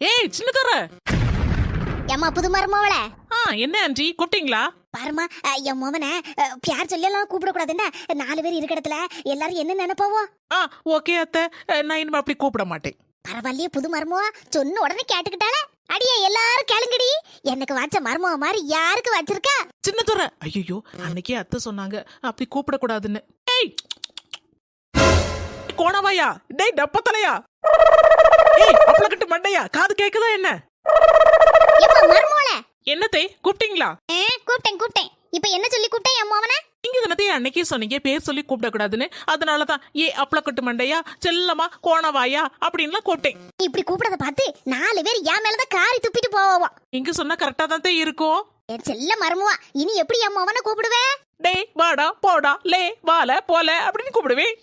ஏய் சின்ன தர. ஏம்மா புது மருமவள? ஆ என்ன ஆண்டி கூப்பிட்டீங்களா? பாருமா என் மோவன பியார் சொல்லி எல்லாம் கூப்பிடக்கூடாதுன்னா நாலு பேர் இருக்க இடத்துல எல்லாரும் என்ன நினைப்போவோ? ஆ ஓகே அத்தை. நான் இனிமே அப்படி கூப்பிட மாட்டேன். பரவாயில்லையே புது மருமவா. சொன்ன உடனே கேட்டுக்கிட்டாலே அடியே எல்லாரும் கேளுங்கடி. எனக்கு வச்ச மருமவ மாதிரி யாருக்கு வச்சிருக்கா? சின்ன துறை ஐயோ அன்னைக்கே அத்தை சொன்னாங்க. அப்படி கூப்பிடக்கூடாதுன்னு. ஏய்! கோணவாயா. டேய் டப்பத்தலையா. ஏய் அப்பளக்கட்டு. மண்டையா காது கேக்குதா என்ன? என்னத்தே? கூப்பிட்டீங்களா? கூப்பிட்டேன் கூப்பிட்டேன். இப்ப என்ன சொல்லி கூப்பிட்டேன் என் மோவன? நீங்க தானே அன்னைக்கே சொன்னீங்க? பேர் சொல்லி கூப்பிடக்கூடாதுன்னு. அதனாலதான் ஏ அப்பளக்கட்டு மண்டையா செல்லமா கோணவாயா அப்படின்லாம் கூப்பிட்டேன். இப்படி கூப்பிடத பார்த்து நாலு பேர் என் மேலதான் காரி துப்பிட்டு போவோம் நீங்க சொன்னா கரெக்டா தான் இருக்கும். என் செல்ல மருமவா இனி எப்படி என் மோவனை கூப்பிடுவே? டேய் வாடா போடா லே வால போல அப்படின்னு கூப்பிடுவேன்.